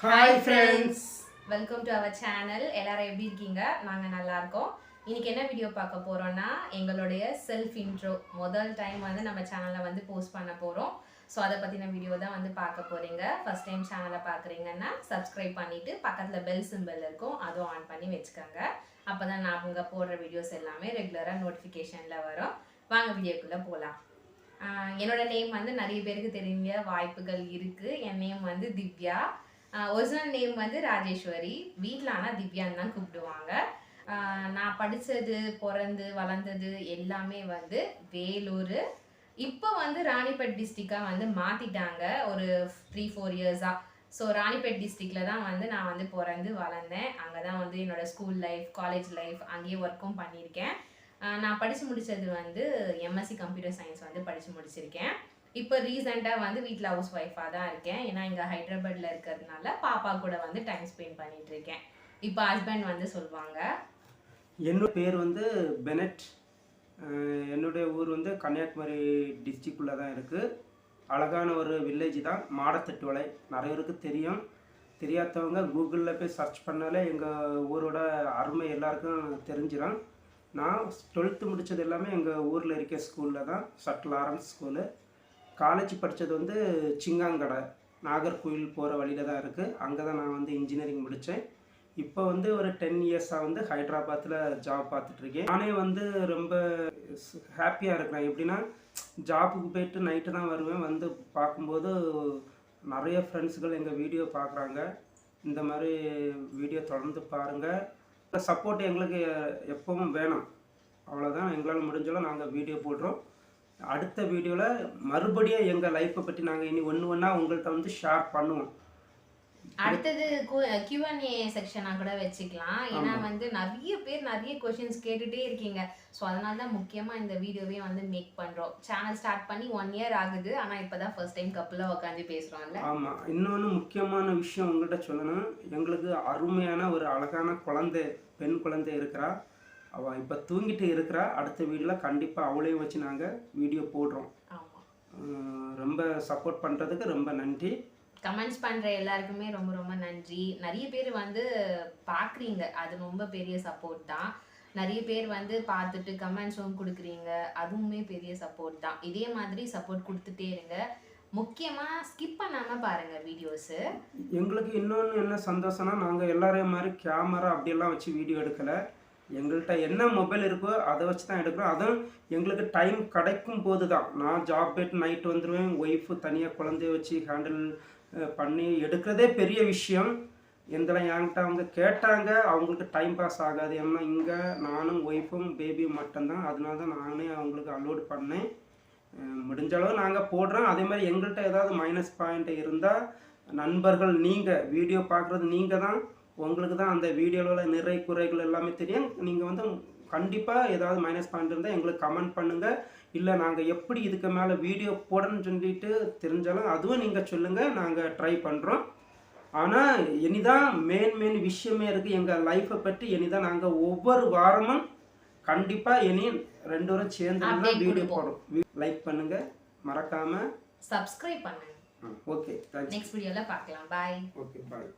Hi friends welcome to our channel எல்லாரும் எப்படி இருக்கீங்க? நாங்கள் நல்லா இருக்கோம். இன்னைக்கு என்ன வீடியோ பார்க்க போறோம்னா எங்களுடைய செல்ஃப் இன்ட்ரோ முதல் டைம் வந்து நம்ம சேனலில் வந்து போஸ்ட் பண்ண போகிறோம் ஸோ அதை பற்றின வீடியோ தான் வந்து பார்க்க போறீங்க. ஃபஸ்ட் டைம் சேனலை பார்க்குறீங்கன்னா சப்ஸ்கிரைப் பண்ணிட்டு பக்கத்தில் பெல் சிம்பிள் இருக்கும். அதுவும் ஆன் பண்ணி வச்சுக்கோங்க. அப்போ தான் நான் அவங்க போடுற வீடியோஸ் எல்லாமே ரெகுலராக நோட்டிஃபிகேஷனில் வரும். வாங்க வீடியோக்குள்ளே போகலாம் என்னோட நேம் வந்து நிறைய பேருக்கு தெரிஞ்ச வாய்ப்புகள் இருக்குது என் நேம் வந்து திவ்யா. ஒரிஜினல் நேம் வந்து ராஜேஸ்வரி. வீட்டில் ஆனால் திவ்யான்னு தான் கூப்பிடுவாங்க. நான் படித்தது பிறந்து வளர்ந்தது எல்லாமே வந்து வேலூர். இப்போ வந்து ராணிப்பேட் டிஸ்ட்ரிக்டாக வந்து மாற்றிட்டாங்க ஒரு த்ரீ ஃபோர் இயர்ஸாக ஸோ ராணிப்பேட் டிஸ்ட்ரிக்டில் தான் வந்து நான் வந்து பிறந்து வளர்ந்தேன். அங்கே தான் வந்து என்னோடய ஸ்கூல் லைஃப் காலேஜ் லைஃப் அங்கேயே ஒர்க்கும் பண்ணியிருக்கேன். நான் படித்து முடித்தது வந்து எம்எஸ்சி கம்ப்யூட்டர் சயின்ஸ் வந்து படித்து முடிச்சிருக்கேன். இப்போ ரீசெண்டாக வந்து வீட்டில் ஹவுஸ் ஒய்ஃபாக தான் இருக்கேன். ஏன்னா இங்கே ஹைதராபாத்தில் இருக்கிறதுனால பாப்பா கூட வந்து டைம் ஸ்பெண்ட் பண்ணிட்டு இருக்கேன். இப்போ ஹஸ்பண்ட் வந்து சொல்லுவாங்க என்னோட பேர் வந்து பெனட். என்னுடைய ஊர் வந்து கன்னியாகுமரி டிஸ்ட்ரிக்குள்ளே தான் இருக்குது அழகான ஒரு வில்லேஜ் தான். மாடத்தட்டுவளை. நிறைய பேருக்கு தெரியும். தெரியாதவங்க கூகுளில் போய் சர்ச் பண்ணாலே எங்கள் ஊரோட அருமை எல்லாருக்கும் தெரிஞ்சிடும். நான் டுவெல்த்து முடித்தது எல்லாமே எங்கள் ஊரில் இருக்க ஸ்கூலில் தான். சட்டில் லாரன்ஸ் ஸ்கூலு காலேஜ் படித்தது வந்து சிங்காங்கடை. நாகர்கோயில் போகிற வழியில் தான் இருக்குது அங்கே தான் நான் வந்து இன்ஜினியரிங் முடித்தேன் இப்போ வந்து ஒரு டென் இயர்ஸாக வந்து ஹைதராபாத்தில் ஜாப் பார்த்துட்ருக்கேன் நானே வந்து ரொம்ப ஹாப்பியாக இருக்கிறேன். எப்படின்னா ஜாப்புக்கு போயிட்டு நைட்டு தான் வருவேன். வந்து பார்க்கும்போது நிறைய ஃப்ரெண்ட்ஸுகள் எங்கள் வீடியோ பார்க்குறாங்க. இந்த மாதிரி வீடியோ தொடர்ந்து பாருங்கள் சப்போர்ட் எங்களுக்கு எப்பவும் வேணும். அவ்வளோதான் எங்களால் முடிஞ்சளவு நாங்கள் வீடியோ போடுறோம். அடுத்த வீடியோவில் மறுபடியும் எங்கள் லைஃப்பை பற்றி நாங்கள் இனி ஒன்று ஒன்றா உங்கள்கிட்ட வந்து ஷேர் பண்ணுவோம். அடுத்தது கியூஎன்ஏ செக்ஷனாக கூட வச்சுக்கலாம். ஏன்னா வந்து நிறைய பேர் நிறைய கொஷின்ஸ் கேட்டுட்டே இருக்கீங்க. ஸோ அதனால தான் முக்கியமாக இந்த வீடியோவே வந்து மேக் பண்ணுறோம் சேனல் ஸ்டார்ட் பண்ணி ஒன் இயர் ஆகுது. ஆனால் இப்போ தான் ஃபர்ஸ்ட் டைம் கப்பலில் உட்காந்து பேசுகிறோம்ல ஆமாம் இன்னொன்று முக்கியமான விஷயம் உங்கள்கிட்ட சொல்லணும். எங்களுக்கு அருமையான ஒரு அழகான குழந்தை பெண் குழந்தை இருக்கிறா. அவள் இப்போ தூங்கிட்டு இருக்கிறா. அடுத்த வீடியோவில் கண்டிப்பாக அவளையும் வச்சு நாங்கள் வீடியோ போடுறோம். ரொம்ப சப்போர்ட் பண்ணுறதுக்கு ரொம்ப நன்றி. கமெண்ட்ஸ் பண்ணுற எல்லாருக்குமே ரொம்ப ரொம்ப நன்றி. நிறைய பேர் வந்து பார்க்குறீங்க அது ரொம்ப பெரிய சப்போர்ட் தான். நிறைய பேர் வந்து பார்த்துட்டு கமெண்ட்ஸும் கொடுக்குறீங்க. அதுவுமே பெரிய சப்போர்ட் தான். இதே மாதிரி சப்போர்ட் கொடுத்துட்டே இருங்க. முக்கியமாக ஸ்கிப் பண்ணாமல் பாருங்கள் வீடியோஸு எங்களுக்கு இன்னொன்று என்ன சந்தோஷம்னா நாங்கள் எல்லாரையும் மாதிரி கேமரா அப்படியெல்லாம் வச்சு வீடியோ எடுக்கலை. எங்கள்கிட்ட என்ன மொபைல் இருக்கோ அதை வச்சு தான் எடுக்கிறோம். அதுவும் எங்களுக்கு டைம் கிடைக்கும் போது தான் நான் ஜாப் போயிட்டு நைட்டு வந்துடுவேன் ஒய்ஃபு தனியாக குழந்தைய வச்சு ஹேண்டில் பண்ணி எடுக்கிறதே பெரிய விஷயம். எந்தெல்லாம் என்கிட்ட அவங்க கேட்டாங்க. அவங்களுக்கு டைம் பாஸ் ஆகாது. ஏன்னா இங்கே நானும் ஒய்ஃபும் பேபியும் மட்டும்தான். அதனால தான் நானே அவங்களுக்கு அலோட் பண்ணேன். முடிஞ்ச அளவு நாங்கள் போடுறோம். அதே மாதிரி எங்கள்கிட்ட ஏதாவது மைனஸ் பாயிண்ட் இருந்தால் நண்பர்கள் நீங்கள் வீடியோ பார்க்குறது நீங்கள் தான் உங்களுக்கு தான் அந்த வீடியோவில் நிறை குறைகள் எல்லாமே தெரியும். நீங்கள் வந்து கண்டிப்பாக ஏதாவது மைனஸ் பாயிண்ட் இருந்தால் எங்களுக்கு கமெண்ட் பண்ணுங்கள் இல்லை நாங்கள் எப்படி இதுக்கு மேலே வீடியோ போடணும்னு சொல்லிட்டு தெரிஞ்சாலும் அதுவும் நீங்கள் சொல்லுங்கள் நாங்கள் ட்ரை பண்ணுறோம் ஆனால் இனிதான் மெயின் மெயின் விஷயமே இருக்குது எங்கள் லைஃப்பை பற்றி இனிதான் நாங்கள் ஒவ்வொரு வாரமும் கண்டிப்பாக இனி ரெண்டு பேரும் சேர்ந்து வீடியோ. போடும் லைக் பண்ணுங்கள் மறக்காமல் சப்ஸ்கிரைப் பண்ணுங்க. ஓகே நெக்ஸ்ட் வீடியோவில் பார்க்கலாம். Bye okay bye